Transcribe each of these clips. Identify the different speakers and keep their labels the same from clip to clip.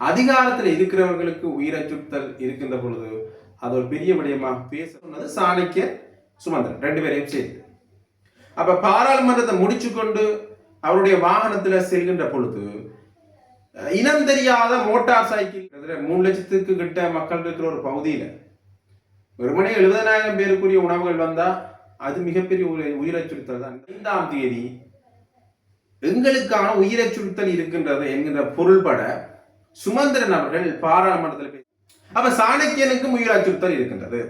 Speaker 1: அதிகாரத்தில் இருக்கிறவர்களுக்கு உயிர் அச்சுறுத்தல் இருக்கின்ற பொழுது அது ஒரு பெரிய விடயமாக பேச சொன்னது சாணக்கிய சுமந்திரன். ரெண்டு பேரையும் சேர்த்து. அப்ப பாராளுமன்றத்தை முடிச்சு கொண்டு அவருடைய வாகனத்துல செல்கின்ற பொழுது இனம் தெரியாத மோட்டார் சைக்கிள் மூணு லட்சத்துக்கு கிட்ட மக்கள் இருக்கிற ஒரு பகுதியில வெறுமனே எழுபதனாயிரம் பேருக்குரிய உணவுகள் வந்தா அது மிகப்பெரிய உயிர் உயிர் தான். ஐந்தாம் தேதி எங்களுக்கான உயிரச்சுறுத்தல் இருக்கின்றது என்கின்ற பொருள்பட சுமந்திரன் அவர்கள் பாராளுமன்றத்தில் பேசி அப்ப சாணக்கியனுக்கும் உயிர் அச்சுறுத்தல் இருக்கின்றது.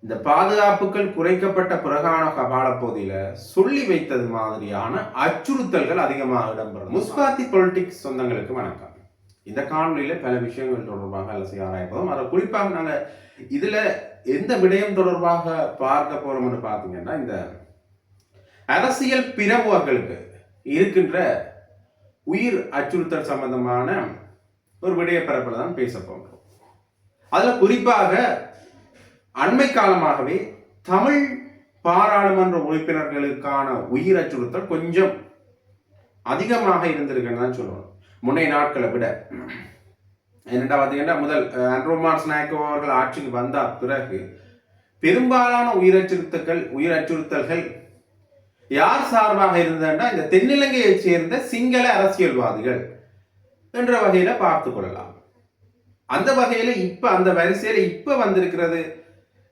Speaker 1: இந்த பாதுகாப்புகள் குறைக்கப்பட்ட பிறகான காலப்பகுதியில சொல்லி வைத்தது மாதிரியான அச்சுறுத்தல்கள் அதிகமாக இடம்பெறும். முஸ்பாத்தி பொலிட்டிக்ஸ் சொந்தங்களுக்கு வணக்கம். இந்த காணொலியில பல விஷயங்கள் தொடர்பாக அலசி ஆராயப்போம். அதை குறிப்பாக நாங்க இதுல எந்த விடயம் தொடர்பாக பார்க்க போறோம்னு பார்த்தீங்கன்னா இந்த அரசியல் பிரமுகர்களுக்கு இருக்கின்ற உயிர் அச்சுறுத்தல் சம்பந்தமான ஒரு விடயப்பரப்பில் தான் பேச போகிறோம். அதில் குறிப்பாக அண்மை காலமாகவே தமிழ் பாராளுமன்ற உறுப்பினர்களுக்கான உயிர் அச்சுறுத்தல் கொஞ்சம் அதிகமாக இருந்திருக்குன்னு தான் சொல்லணும். முன்னைய நாட்களை விட. என்னடா பார்த்தீங்கன்னா முதல் அஹ், நாயக்கோ அவர்கள் ஆட்சிக்கு வந்த பிறகு பெரும்பாலான உயிர் அச்சுறுத்தல்கள் உயிர் அச்சுறுத்தல்கள் யார் சார்பாக இருந்ததுன்னா இந்த தென்னிலங்கையைச் சேர்ந்த சிங்கள அரசியல்வாதிகள் என்ற வகையில பார்த்து கொள்ளலாம். அந்த வகையில இப்ப அந்த வரிசையில இப்ப வந்திருக்கிறது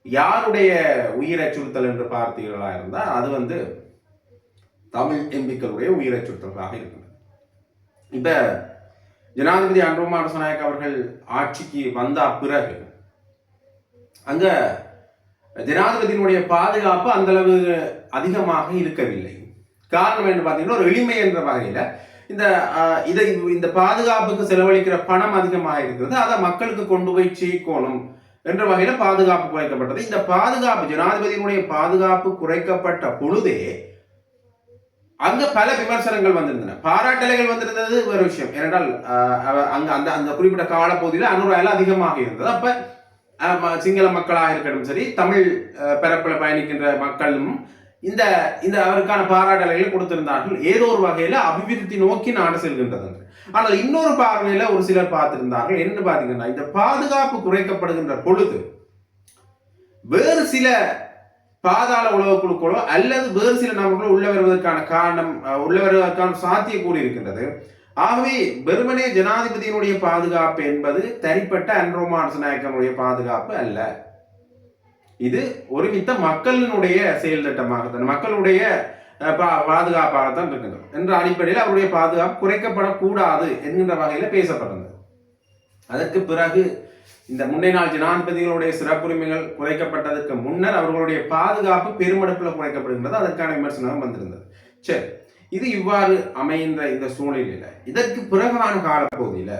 Speaker 1: யாருடைய உயிர் அச்சுறுத்தல் என்று பார்த்தீர்களா இருந்தால் அது வந்து தமிழ் எம்பிக்களுடைய உயிர் அச்சுறுத்தல்களாக இருக்கிறது இப்ப ஜனாதிபதி அன்ரோமா அவர்கள் ஆட்சிக்கு வந்த பிறகு அங்க ஜனாதிபதியினுடைய பாதுகாப்பு அந்தளவு அதிகமாக இருக்கவில்லை. காரணம் என்று பார்த்தீங்கன்னா ஒரு எளிமை என்ற வகையில் இந்த இதை இந்த பாதுகாப்புக்கு செலவழிக்கிற பணம் அதிகமாக இருக்கிறது அதை மக்களுக்கு கொண்டு போய் சேர்க்கணும் என்ற வகையில் பாதுகாப்பு குறைக்கப்பட்டது. இந்த பாதுகாப்பு ஜனாதிபதியினுடைய பாதுகாப்பு குறைக்கப்பட்ட பொழுதே அங்க பல விமர்சனங்கள் வந்திருந்தன. பாராட்டலைகள் வந்திருந்தது ஒரு விஷயம். ஏனென்றால் அங்க அந்த அந்த குறிப்பிட்ட காலப்பகுதியில் அனுராயில் அதிகமாக இருந்தது. அப்ப சிங்கள மக்களாக இருக்கட்டும் சரி தமிழ் அஹ், பயணிக்கின்ற மக்களும் இந்த இந்த அவருக்கான பாராட்டலைகளை கொடுத்திருந்தார்கள். ஏதோ ஒரு வகையில அபிவிருத்தி நோக்கி நாடு செல்கின்றது ஆனால் இன்னொரு பார்வையில் ஒரு சிலர் பார்த்திருந்தார்கள். என்ன பார்த்தீங்கன்னா இந்த பாதுகாப்பு குறைக்கப்படுகின்ற பொழுது வேறு சில பாதாள உலக குழுக்களோ அல்லது வேறு சில நபர்களோ உள்ள வருவதற்கான காரணம் அஹ், உள்ள வருவதற்கான சாத்தியக்கூறு இருக்கின்றது. ஆகவே வெறுமனே ஜனாதிபதியினுடைய பாதுகாப்பு என்பது தனிப்பட்ட அன்ரோமான்ஸ் நாயக்கனுடைய பாதுகாப்பு அல்ல. இது ஒருமித்த மக்களினுடைய செயல் திட்டமாகத்தான் மக்களுடைய பாதுகாப்பாகத்தான் இருக்கின்றது. என்ற அடிப்படையில் அவருடைய பாதுகாப்பு குறைக்கப்படக்கூடாது என்கின்ற வகையில் பேசப்பட்டது அதற்கு பிறகு இந்த முன்னே நாள் ஜனாதிபதிகளுடைய சிறப்புரிமைகள் குறைக்கப்பட்டதற்கு முன்னர் அவர்களுடைய பாதுகாப்பு பெருமடுப்பில் குறைக்கப்படுகின்றது. அதற்கான விமர்சனம் வந்திருந்தது. சரி. இது இவ்வாறு அமைகின்ற இந்த சூழ்நிலையில. இதற்கு பிறகான காலப்பகுதியில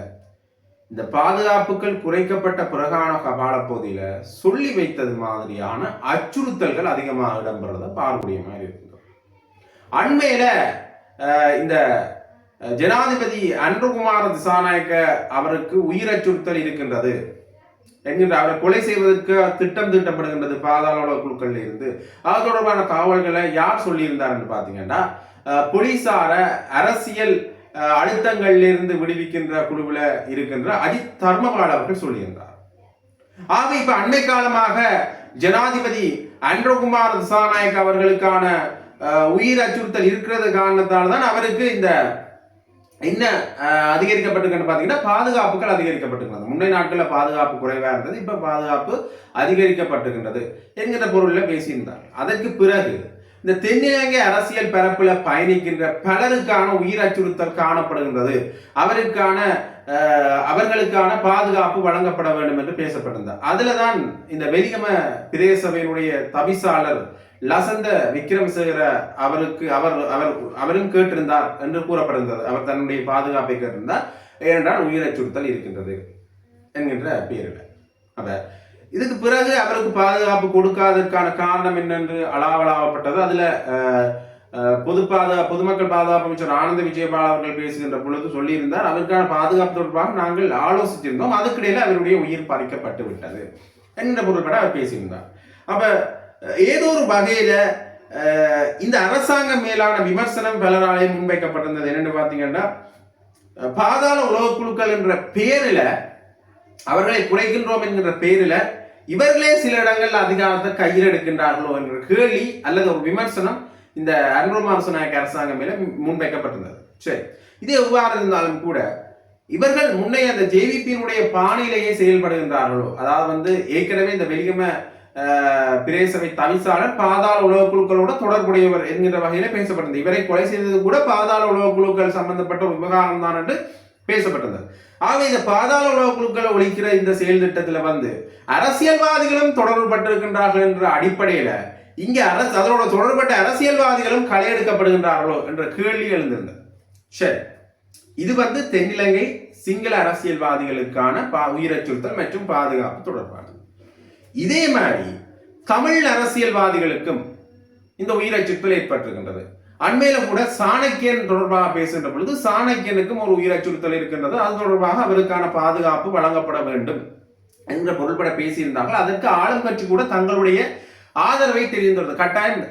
Speaker 1: இந்த பாதுகாப்புகள் குறைக்கப்பட்ட பிறகான காலப்பகுதியில சொல்லி வைத்தது மாதிரியான அச்சுறுத்தல்கள் அதிகமாக இடம்பெறத பார்க்கக்கூடிய மாதிரி இருக்குது அண்மையில இந்த ஜனாதிபதி அன்புகுமார திசாநாயக்க அவருக்கு உயிர் அச்சுறுத்தல் இருக்கின்றது. என்கின்ற அவரை கொலை செய்வதற்கு திட்டம் திட்டப்படுகின்றது பாதாள குழுக்கள் இருந்து. அது தொடர்பான தகவல்களை யார் சொல்லியிருந்தார் என்று பார்த்தீங்கன்னா போலீசார அரசியல் அழுத்தங்களிலிருந்து விடுவிக்கின்ற குழுவில் இருக்கின்ற அஜித் தர்மபால் அவர்கள் சொல்லியிருந்தார். ஆக இப்ப அண்மை காலமாக ஜனாதிபதி அன்றகுமார் திசாநாயக் அவர்களுக்கான உயிர் அச்சுறுத்தல் இருக்கிறது காரணத்தால் தான் அவருக்கு இந்த என்ன அதிகரிக்கப்பட்டிருக்குன்னு பார்த்தீங்கன்னா பாதுகாப்புகள் அதிகரிக்கப்பட்டிருக்கிறது. முன்னே நாட்களில் பாதுகாப்பு குறைவாக இருந்தது இப்போ பாதுகாப்பு அதிகரிக்கப்பட்டிருக்கின்றது என்கிற பொருளில் பேசியிருந்தார். அதற்கு பிறகு இந்த தென்னிலங்கை அரசியல் பரப்பில் பயணிக்கின்ற பலருக்கான உயிர் அச்சுறுத்தல் காணப்படுகின்றது. அவருக்கான அவர்களுக்கான பாதுகாப்பு வழங்கப்பட வேண்டும் என்று பேசப்பட்டிருந்தார். அதுல தான் இந்த வெலிகம பிரதேசவையினுடைய தவிசாளர் லசந்த விக்ரமசேகர அவருக்கு அவர் அவர் அவரும் கேட்டிருந்தார் என்று கூறப்படுகின்றது அவர் தன்னுடைய பாதுகாப்பை கேட்டிருந்தார். ஏனென்றால் உயிர் அச்சுறுத்தல் இருக்கின்றது என்கின்ற பெயரில். அப்ப இதுக்கு பிறகு அவருக்கு பாதுகாப்பு கொடுக்காததற்கான காரணம் என்னென்று அலாவலாவப்பட்டது. அதுல பொது பாதுகா பொதுமக்கள் பாதுகாப்பு அமைச்சர் ஆனந்த விஜயபால் அவர்கள் பேசுகின்ற பொழுது சொல்லியிருந்தார். அவருக்கான பாதுகாப்பு தொடர்பாக நாங்கள் ஆலோசித்திருந்தோம். அதுக்கிடையில அவருடைய உயிர் பறிக்கப்பட்டு விட்டது என்ற பொருள்பட அவர் பேசியிருந்தார். அப்ப ஏதோ ஒரு வகையில இந்த அரசாங்கம் மேலான விமர்சனம் பலராலையும் முன்வைக்கப்பட்டிருந்தது. என்னன்னு பார்த்தீங்கன்னா பாதாள உலக குழுக்கள் என்ற பேரில் அவர்களை குறைகின்றோம் என்கின்ற பேரில் இவர்களே சில இடங்கள்ல அதிகாரத்தை கையில் எடுக்கின்றார்களோ என்ற கேள்வி அல்லது ஒரு விமர்சனம் இந்த அன்புமாரச நாயக்க அரசாங்கம் மேல முன்வைக்கப்பட்டிருந்தது. சரி. இது எவ்வாறு இருந்தாலும் கூட இவர்கள் முன்னே அந்த ஜேவிபியினுடைய பாணியிலேயே செயல்படுகின்றார்களோ அதாவது வந்து ஏற்கனவே இந்த வெளிகம பிரேசவை தவிசாளர் பாதாள உலக குழுக்களோட தொடர்புடையவர் என்கிற வகையில பேசப்பட்டது இவரை கொலை செய்தது கூட பாதாள உலக குழுக்கள் சம்பந்தப்பட்ட ஒரு விவகாரம் தான் என்று பேசப்பட்டது. ஆகவே இந்த பாதாள உலக குழுக்களை ஒழிக்கிற இந்த செயல் திட்டத்தில் வந்து அரசியல்வாதிகளும் தொடர்பு பட்டிருக்கின்றார்கள் என்ற அடிப்படையில் இங்கே அரசு அதனோட தொடர்பட்ட அரசியல்வாதிகளும் களையெடுக்கப்படுகின்றார்களோ என்ற கேள்வி எழுந்திருந்தது. சரி. இது வந்து தென்னிலங்கை சிங்கள அரசியல்வாதிகளுக்கான பா உயிரச்சுறுத்தல் மற்றும் பாதுகாப்பு தொடர்பானது. இதே மாதிரி தமிழ் அரசியல்வாதிகளுக்கும் இந்த உயிரச்சுறுத்தல் ஏற்பட்டிருக்கின்றது. அண்மையில கூட சாணக்கியன் தொடர்பாக பேசுகின்ற பொழுது சாணக்கியனுக்கும் ஒரு உயிர் அச்சுறுத்தல் இருக்கின்றது. அது தொடர்பாக அவருக்கான பாதுகாப்பு வழங்கப்பட வேண்டும் என்ற பொருள்பட பேசியிருந்தார்கள். அதற்கு ஆளுங்கட்சி கூட தங்களுடைய ஆதரவை தெரிந்தது கட்டாயம்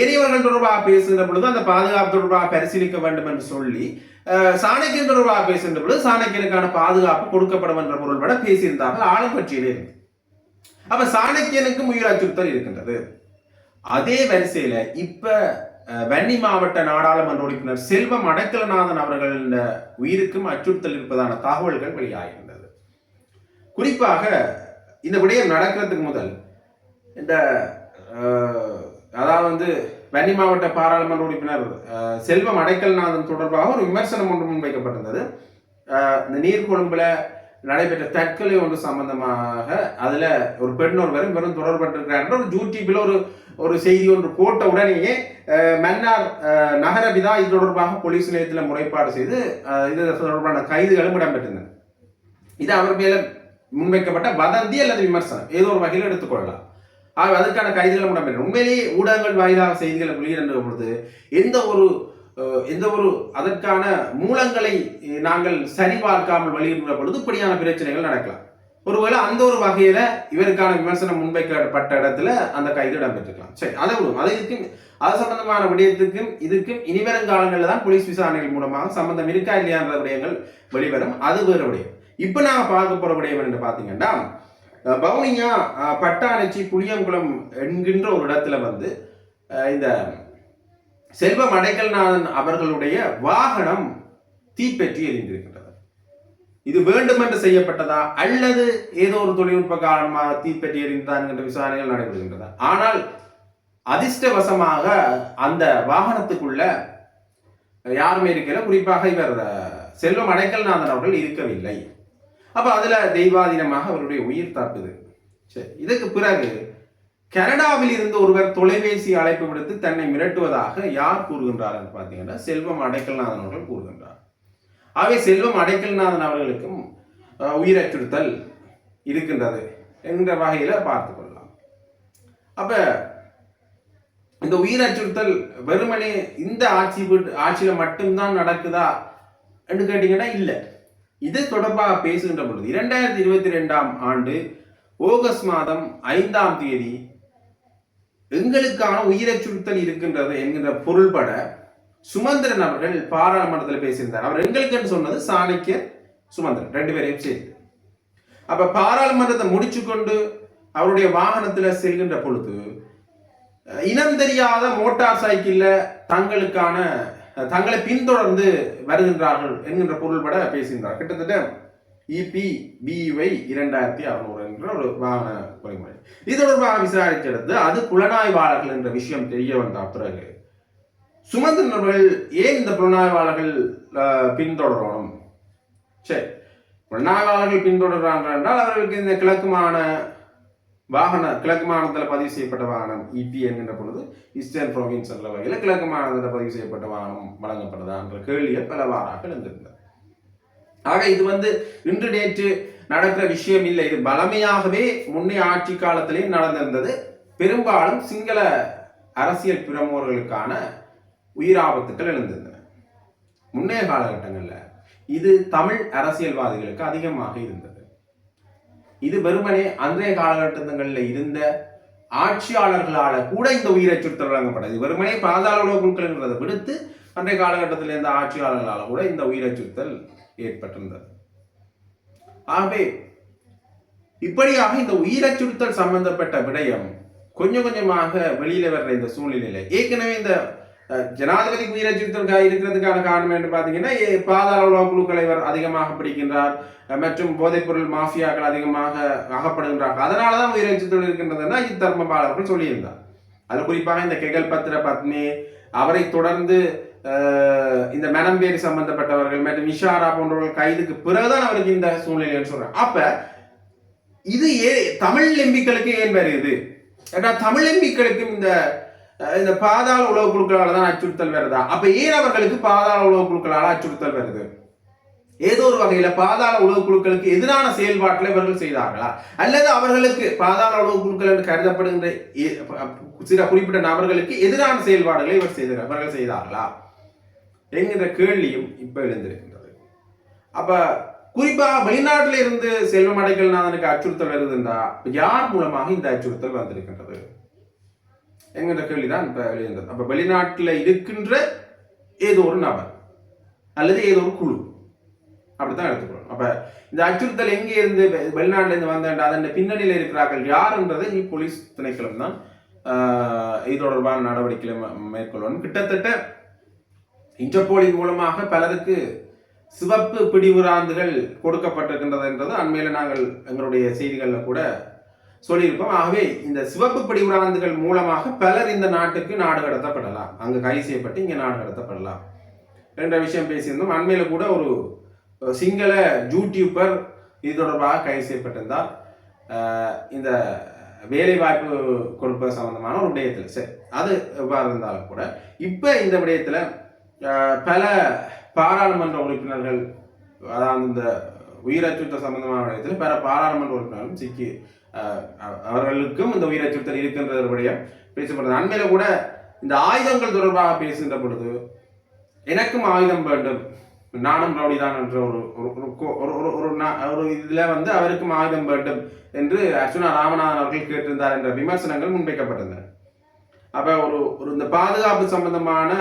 Speaker 1: எரியவர்கள் தொடர்பாக பேசுகின்ற பொழுது அந்த பாதுகாப்பு தொடர்பாக பரிசீலிக்க வேண்டும் என்று சொல்லி சாணக்கியன் தொடர்பாக பேசுகின்ற பொழுது சாணக்கியனுக்கான பாதுகாப்பு கொடுக்கப்படும் என்ற பொருள்பட பேசியிருந்தார்கள் ஆளுங்கட்சியிலே இருந்து அப்ப சாணக்கியனுக்கும் உயிர் அச்சுறுத்தல் இருக்கின்றது. அதே வரிசையில இப்ப வன்னி மாவட்ட நாடாளுமன்ற உறுப்பினர் செல்வம் அடக்கலநாதன் அவர்களின் உயிருக்கும் அச்சுறுத்தல் இருப்பதான தகவல்கள் வெளியாகின்றது குறிப்பாக இந்த விடயம் நடக்கிறதுக்கு முதல் இந்த அதாவது வந்து வன்னி மாவட்ட பாராளுமன்ற உறுப்பினர் செல்வம் அடைக்கல்நாதன் தொடர்பாக ஒரு விமர்சனம் ஒன்று முன்வைக்கப்பட்டிருந்தது. இந்த நீர்கொழும்புல நடைபெற்ற தற்கொலை ஒன்று சம்பந்தமாக அதில் ஒரு பெண் ஒருவரும் பெரும் தொடர்பட்டிருக்கிறார் ஒரு யூடியூபில் ஒரு ஒரு செய்தி ஒன்று போட்ட உடனேயே மன்னார் நகரபிதா இது தொடர்பாக போலீஸ் நிலையத்தில் முறைப்பாடு செய்து இது தொடர்பான கைதுகளும் இடம்பெற்றிருந்தன. இது அவர் மேல முன்வைக்கப்பட்ட வதந்தி அல்லது விமர்சனம். ஏதோ ஒரு வகையில் எடுத்துக்கொள்ளலாம் ஆக அதற்கான கைதுகளும் இடம்பெற்ற உண்மையிலேயே ஊடகங்கள் வாயிலாக செய்திகளை வெளியிடுகின்ற பொழுது எந்த ஒரு எந்த ஒரு அதற்கான மூலங்களை நாங்கள் சரிபார்க்காமல் வெளியிடுகிற பொழுது இப்படியான பிரச்சனைகள் நடக்கலாம். ஒருவேளை அந்த ஒரு வகையில இவருக்கான விமர்சனம் முன்வைக்கப்பட்ட இடத்துல அந்த கைது இடம்பெற்றிருக்கலாம். சரி அதை விடும் அதுக்கும் அது சம்பந்தமான விடயத்துக்கும் இதுக்கும் இனிவரும் காலங்களில் தான் போலீஸ் விசாரணைகள் மூலமாக சம்பந்தம் இருக்கா இல்லையான்ற விடயங்கள் வெளிவரும். அது வேறு விடயம். இப்போ நாங்கள் பார்க்க போற விடயம் என்று பார்த்தீங்கன்னா பவுனியா பட்டாணிச்சி புளியங்குளம் என்கின்ற ஒரு இடத்துல வந்து இந்த செல்வ மடைக்கல்நாதன் அவர்களுடைய வாகனம் தீப்பற்றி எரிந்திருக்கின்றது. இது வேண்டுமென்று செய்யப்பட்டதா? அல்லது ஏதோ ஒரு தொழில்நுட்ப காரணமாக தீப்பற்றி எரிந்தான் என்ற விசாரணைகள் நடைபெறுகின்றது ஆனால் அதிர்ஷ்டவசமாக அந்த வாகனத்துக்குள்ள யாருமே இருக்கல. குறிப்பாக இவர் செல்வ செல்வம் அடைக்கல்நாதன் அவர்கள் இருக்கவில்லை. அப்ப அதுல தெய்வாதீனமாக அவருடைய உயிர் தப்புது. சரி இதுக்கு பிறகு கனடாவில் இருந்து ஒருவர் தொலைபேசி அழைப்பு விடுத்து தன்னை மிரட்டுவதாக யார் கூறுகின்றார் என்று பார்த்தீங்கன்னா செல்வம் அடைக்கல்நாதன் அவர்கள் கூறுகின்றார். ஆகவே செல்வம் அடைக்கல்நாதன் அவர்களுக்கும் உயிர் அச்சுறுத்தல் இருக்கின்றது என்ற வகையில் பார்த்து கொள்ளலாம். அப்ப இந்த உயிர் அச்சுறுத்தல் வெறுமனே இந்த ஆட்சி ஆட்சியில் மட்டும்தான் நடக்குதா என்று கேட்டீங்கன்னா இல்லை. இது தொடர்பாக பேசுகின்ற பொழுது இரண்டாயிரத்தி இருபத்தி ரெண்டாம் ஆண்டு ஆகஸ்ட் மாதம் ஐந்தாம் தேதி எங்களுக்கான உயிர் அச்சுறுத்தல் இருக்கின்றது என்கின்ற பொருள்பட சுமந்திரன் அவர்கள் பாராளுமன்றத்தில் பேசியிருந்தார். அவர் எங்களுக்கு சொன்னது சாணக்கியர் சுமந்திரன். ரெண்டு பேரையும் சேர்த்து. அப்ப பாராளுமன்றத்தை முடிச்சு கொண்டு அவருடைய வாகனத்துல செல்கின்ற பொழுது இனம் தெரியாத மோட்டார் சைக்கிள்ல தங்களுக்கான தங்களை பின்தொடர்ந்து வருகின்றார்கள் என்கின்ற பொருள்பட பேசுகின்றார் கிட்டத்தட்ட இபி பிஒய் இரண்டாயிரத்தி அறுநூறு என்ற ஒரு வாகன குறைமுறை இது தொடர்பாக விசாரிச்செடுத்து அது புலனாய்வாளர்கள் என்ற விஷயம் தெரிய வந்த பிறகு சுமந்திரன் அவர்கள் ஏன் இந்த புலனாய்வாளர்கள் பின்தொடரணும்? சரி புலனாய்வாளர்கள் பின்தொடர்றாங்க என்றால் அவர்களுக்கு இந்த கிழக்குமான வாகன கிழக்கு மாநிலத்தில் பதிவு செய்யப்பட்ட வாகனம் இபி என்கின்ற பொழுது ஈஸ்டர்ன் ப்ரொவின்ஸ் என்ற வகையில் கிழக்கு மாநிலத்தில் பதிவு செய்யப்பட்ட வாகனம் வழங்கப்படுதா என்ற கேள்வியை பலவாறாக எழுந்திருந்தது. ஆக இது வந்து இன்று நேற்று நடக்கிற விஷயம் இல்லை. இது பலமையாகவே முன்னே ஆட்சி காலத்திலே நடந்திருந்தது. பெரும்பாலும் சிங்கள அரசியல் பிரமுகர்களுக்கான உயிராபத்துக்கள் எழுந்திருந்தன. முன்னைய காலகட்டங்களில் இது தமிழ் அரசியல்வாதிகளுக்கு அதிகமாக இருந்தது. இது வெறுமனே அன்றைய காலகட்டங்களில் இருந்த ஆட்சியாளர்களால் கூட இந்த உயிர் அச்சுறுத்தல் வழங்கப்பட்டது. வெறுமனே பாதாள உலக குழுக்கள்ன்றதை விடுத்து அன்றைய காலகட்டத்தில் இருந்த ஆட்சியாளர்களால் கூட இந்த உயிர் அச்சுறுத்தல் ஏற்பட்டிருந்தது. ஆகவே இப்படியாக இந்த உயிரச்சுறுத்தல் சம்பந்தப்பட்ட விடயம் கொஞ்சம் கொஞ்சமாக வெளியில வர்ற இந்த சூழ்நிலையில ஏற்கனவே இந்த ஜனாதிபதி ஜனாதிபதிக்கு இருக்கிறதுக்கான காரணம் என்று பார்த்தீங்கன்னா ஏ- பாதாள உலக குழுக்களை இவர் அதிகமாக பிடிக்கின்றார் மற்றும் போதைப்பொருள் மாஃபியாக்கள் அதிகமாக அகப்படுகின்றார்கள். அதனால தான் உயிர் இருக்கின்றதுன்னா இத்தர்மபால் அவர்கள் சொல்லியிருந்தார். அது குறிப்பாக இந்த கெகல் பத்திர பத்னி அவரை தொடர்ந்து இந்த மனம்பேரி சம்பந்தப்பட்டவர்கள் மற்றும் இஷாரா போன்றவர்கள் கைதுக்கு பிறகுதான் அவருக்கு இந்த சூழ்நிலைன்னு சொல்றாங்க. அப்ப இது ஏ தமிழ் எம்பிக்களுக்கு ஏன் வருது ஏன்னா தமிழ் எம்பிக்களுக்கும் இந்த இந்த பாதாள உலக குழுக்களால தான் அச்சுறுத்தல் வருதா? அப்ப ஏன் அவர்களுக்கு பாதாள உலக குழுக்களால அச்சுறுத்தல் வருது? ஏதோ ஒரு வகையில பாதாள உலக குழுக்களுக்கு எதிரான செயல்பாட்டில் இவர்கள் செய்தார்களா? அல்லது அவர்களுக்கு பாதாள உலக குழுக்கள் என்று கருதப்படுகின்ற ஏ- சில குறிப்பிட்ட நபர்களுக்கு எதிரான செயல்பாடுகளை இவர் செய்தார் இவர்கள் செய்தார்களா? என்கிற கேள்வியும் இப்ப எழுந்திருக்கின்றது. அப்ப குறிப்பாக வெளிநாட்டில் இருந்து செல்வம் அடைக்கல்நாதனுக்கு அச்சுறுத்தல் வருதுன்றா யார் மூலமாக இந்த அச்சுறுத்தல் வந்திருக்கின்றது? என்கிற கேள்விதான் இப்ப எழுந்தது அப்ப வெளிநாட்டில் இருக்கின்ற ஏதோ ஒரு நபர் அல்லது ஏதோ ஒரு குழு. அப்படித்தான் எடுத்துக்கணும் அப்ப இந்த அச்சுறுத்தல் எங்கே இருந்து வெ- வெளிநாட்டுல இருந்து வந்தேன் அதன் பின்னணியில் இருக்கிறார்கள் யாருன்றதை நீ போலீஸ் திணைக்களம் தான் இது தொடர்பான நடவடிக்கைகளை மேற்கொள்ளணும் கிட்டத்தட்ட இன்டர்போலின் மூலமாக பலருக்கு சிவப்பு பிடிவுராந்துகள் கொடுக்கப்பட்டிருக்கின்றது என்றது அண்மையில் நாங்கள் எங்களுடைய செய்திகளில் கூட சொல்லியிருக்கோம் ஆகவே இந்த சிவப்பு பிடிவுராந்துகள் மூலமாக பலர் இந்த நாட்டுக்கு நாடு கடத்தப்படலாம். அங்கு கைது செய்யப்பட்டு இங்கே நாடு கடத்தப்படலாம். என்ற விஷயம் பேசியிருந்தோம். அண்மையில் கூட ஒரு சிங்கள யூடியூபர் இது தொடர்பாக கைது செய்யப்பட்டிருந்தார். இந்த வேலை வாய்ப்பு கொடுப்பது சம்பந்தமான ஒரு விடயத்தில். சரி அது எவ்வாறு இருந்தாலும் கூட இப்போ இந்த விடயத்தில் பல பாராளுமன்ற உறுப்பினர்கள் அதாவது இந்த உயிர் அச்சுறுத்தல் சம்பந்தமான விடயத்தில் பல பாராளுமன்ற உறுப்பினர்களும் சிக்கி அவர்களுக்கும் இந்த உயிர் அச்சுறுத்தல் இருக்கின்ற ஒரு விடயம் பேசப்படுறது அண்மையில கூட இந்த ஆயுதங்கள் தொடர்பாக பேசுகின்ற பொழுது எனக்கும் ஆயுதம் வேண்டும் நானும் ரவுடிதான் என்ற ஒரு ஒரு ஒரு ஒரு ஒரு வந்து அவருக்கும் ஆயுதம் வேண்டும் என்று அர்ச்சுனா ராமநாதன் அவர்கள் கேட்டிருந்தார் என்ற விமர்சனங்கள் முன்வைக்கப்பட்டிருந்தன. அப்போ ஒரு ஒரு இந்த பாதுகாப்பு சம்பந்தமான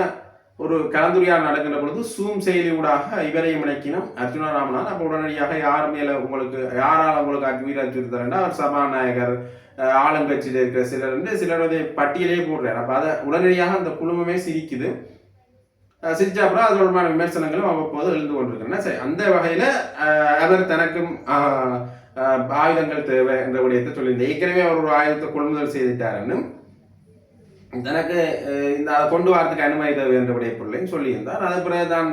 Speaker 1: ஒரு கலந்துரையாடல் நடக்கின்ற பொழுது சூம் செயலி ஊடாக இவரையும் இணைக்கினோம் அர்ஜுனா ராமநாதன். அப்போ உடனடியாக யார் மேல உங்களுக்கு யாரால் உங்களுக்கு அச்சு- உயிர் அவர் சபாநாயகர் ஆளுங்கட்சியில் இருக்கிற சிலர் என்று சிலருடைய பட்டியலே போடுறார். அப்போ அதை உடனடியாக அந்த குழுமமே சிரிக்குது. அஹ் சிரிச்ச அப்புறம் அது தொடர்பான விமர்சனங்களும் அவ்வப்போது எழுந்து கொண்டிருக்கிறேன் சரி அந்த வகையில் அவர் தனக்கும் ஆயுதங்கள் தேவை என்ற விடயத்தை சொல்லியிருந்தார். ஏற்கனவே அவர் ஒரு ஆயுதத்தை கொள்முதல் செய்துட்டாருன்னு தனக்கு இந்த அதை கொண்டு வரதுக்கு அனுமதி தேவை என்ற பொருளையும் சொல்லியிருந்தார். அது பிறகு தான்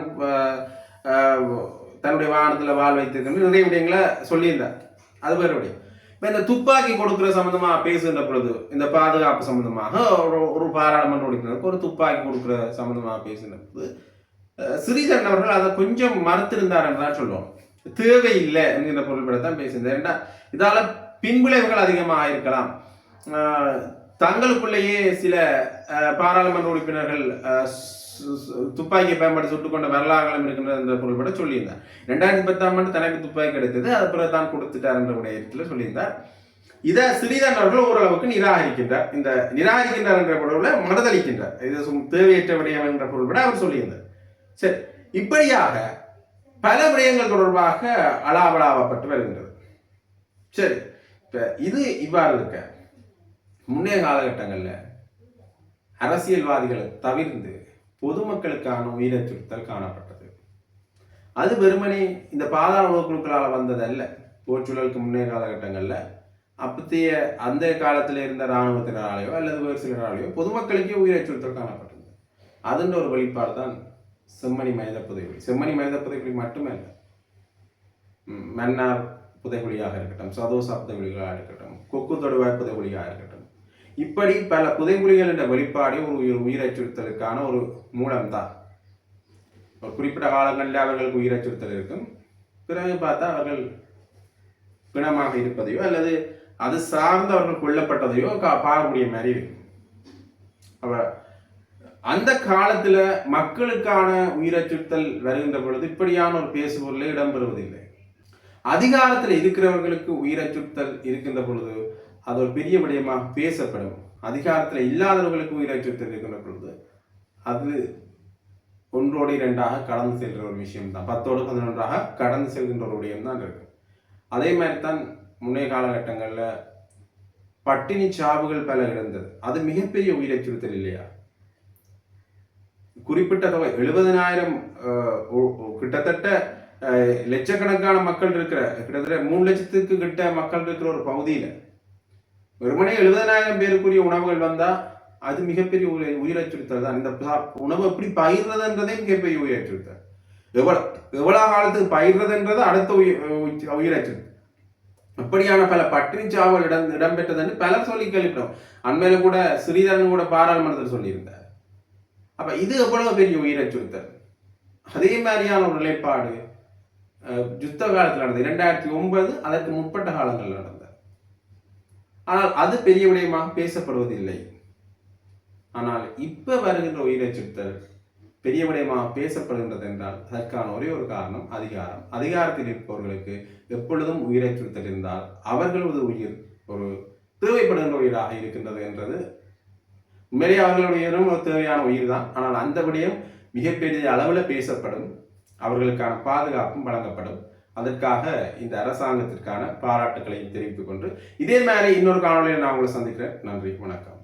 Speaker 1: தன்னுடைய வாகனத்தில் வாழ் வைத்திருக்கின்ற நிறைய விடயங்களை சொல்லியிருந்தார். அது வேறு விடயம். இப்போ இந்த துப்பாக்கி கொடுக்குற சம்மந்தமாக பேசுகின்ற பொழுது இந்த பாதுகாப்பு சம்மந்தமாக ஒரு ஒரு பாராளுமன்ற உறுப்பினருக்கு ஒரு துப்பாக்கி கொடுக்குற சம்பந்தமாக பேசுகின்ற பொழுது சிறிதரன் அவர்கள் அதை கொஞ்சம் மறுத்திருந்தார் என்று தான் சொல்லுவோம் தேவையில்லை என்கின்ற பொருள்பட தான் பேசியிருந்தார் ஏன்னா இதால் பின்விளைவுகள் அதிகமாக இருக்கலாம். தங்களுக்குள்ளேயே சில பாராளுமன்ற உறுப்பினர்கள் துப்பாக்கியை பயன்படுத்தி சுட்டுக் கொண்ட வரலாறுகளும் இருக்கின்ற என்ற பொருள்பட சொல்லியிருந்தார். ரெண்டாயிரத்தி பத்தாம் ஆண்டு தனக்கு துப்பாக்கி கிடைத்தது அது பிறகு தான் கொடுத்துட்டார் என்ற விடயத்தில் சொல்லியிருந்தார். இதை சிறிதன் அவர்கள் ஓரளவுக்கு நிராகரிக்கின்றார். இந்த நிராகரிக்கின்றார் என்ற பொருளில் மறுதளிக்கின்றார். இது சும் தேவையற்ற விடயம் என்ற பொருள்பட அவர் சொல்லியிருந்தார். சரி இப்படியாக பல விடயங்கள் தொடர்பாக அலாவலாவப்பட்டு வருகின்றது. சரி இப்ப இது இவ்வாறு இருக்க. முன்னைய காலகட்டங்களில் அரசியல்வாதிகளை தவிர்ந்து பொதுமக்களுக்கான உயிர் அச்சுறுத்தல் காணப்பட்டது. அது வெறுமனே இந்த பாதாள உணவு குழுக்களால் வந்ததல்ல. போர்ச்சுழலுக்கு முன்னைய காலகட்டங்களில் அப்பத்திய அந்த காலத்தில் இருந்த இராணுவத்தினராலேயோ அல்லது வேறு சிலராலேயோ பொதுமக்களுக்கே உயிர் அச்சுறுத்தல் காணப்பட்டது. அதுன்ற ஒரு வெளிப்பாடு தான் செம்மணி மனித புதைகுழி. செம்மணி மனித புதைகுழி மட்டுமே இல்லை மன்னார் புதைகுழியாக இருக்கட்டும் சதோசா புதைகுழிகளாக இருக்கட்டும் கொக்கு தொடுவாய் புதைகுழியாக இருக்கட்டும் இப்படி பல புதைகுழிகள் என்ற வெளிப்பாடே ஒரு உயிர் உயிர் அச்சுறுத்தலுக்கான ஒரு மூலம்தான். ஒரு குறிப்பிட்ட காலங்களில் அவர்களுக்கு உயிர் அச்சுறுத்தல் இருக்கும். பிறகு பார்த்தா அவர்கள் பிணமாக இருப்பதையோ அல்லது அது சார்ந்து அவர்கள் கொல்லப்பட்டதையோ கா- பார்க்கக்கூடிய மாதிரி இருக்கும். அவ அந்த காலத்துல மக்களுக்கான உயிர் அச்சுறுத்தல் வருகின்ற பொழுது இப்படியான ஒரு பேசுபொருளே இடம்பெறுவதில்லை. அதிகாரத்தில் இருக்கிறவர்களுக்கு உயிர் அச்சுறுத்தல் இருக்கின்ற பொழுது அது ஒரு பெரிய விடயமாக பேசப்படும். அதிகாரத்தில் இல்லாதவர்களுக்கு உயிர் அச்சுறுத்தல் பொழுது அது ஒன்றோடு இரண்டாக கடந்து செல்கிற ஒரு விஷயம் தான் பத்தோடு பதினொன்றாக கடந்து செல்கின்ற ஒரு விடயம் தான் இருக்கு. அதே மாதிரி தான் முன்னைய காலகட்டங்களில் பட்டினி சாவுகள் பல இருந்தது. அது மிகப்பெரிய உயிரச்சுறுத்தல் இல்லையா? குறிப்பிட்ட தொகை எழுபதனாயிரம் கிட்டத்தட்ட லட்சக்கணக்கான மக்கள் இருக்கிற கிட்டத்தட்ட மூணு லட்சத்துக்கு கிட்ட மக்கள் இருக்கிற ஒரு பகுதியில் வெறுமனே எழுபதனாயிரம் பேருக்குரிய உணவுகள் வந்தா அது மிகப்பெரிய உயிர் உயிர் அச்சுறுத்தல் தான். இந்த உணவு எப்படி பயிர்றதுன்றதே மிகப்பெரிய உயிர் அச்சுறுத்தல் எவ்வளவு எவ்வளவு காலத்துக்கு பயிர்றதுன்றது அடுத்த உயிர் உயிர் அச்சுறுத்தல் அப்படியான பல பட்டினி சாவல் இடம் இடம்பெற்றதுன்னு பலர் சொல்லி கேள்விப்பட்டோம். அண்மையில கூட ஸ்ரீதரன் கூட பாராளுமன்றத்தில் சொல்லியிருந்தார். அப்ப இது எவ்வளவு பெரிய உயிர் அச்சுறுத்தல் அதே மாதிரியான ஒரு நிலைப்பாடு யுத்த காலத்தில் நடந்தது. இரண்டாயிரத்தி ஒன்பது அதற்கு முற்பட்ட காலங்களில் நடந்தது. ஆனால் அது பெரிய விடயமாக பேசப்படுவதில்லை. ஆனால் இப்ப வருகின்ற உயிரச்சுறுத்தல் பெரிய விடயமாக பேசப்படுகின்றது என்றால் அதற்கான ஒரே ஒரு காரணம் அதிகாரம். அதிகாரத்தில் இருப்பவர்களுக்கு எப்பொழுதும் உயிரச்சுறுத்தல் இருந்தால் அவர்களது உயிர் ஒரு தேவைப்படுகின்ற உயிராக இருக்கின்றது என்றது. உண்மையிலே அவர்களுடைய உயிரும் ஒரு தேவையான உயிர் தான் ஆனால் அந்த விடயம் மிகப்பெரிய அளவில் பேசப்படும். அவர்களுக்கான பாதுகாப்பும் வழங்கப்படும். அதற்காக இந்த அரசாங்கத்திற்கான பாராட்டுக்களையும் தெரிவித்துக் கொண்டு இதே மாதிரி இன்னொரு காணொலியில் நான் உங்களை சந்திக்கிறேன். நன்றி வணக்கம்.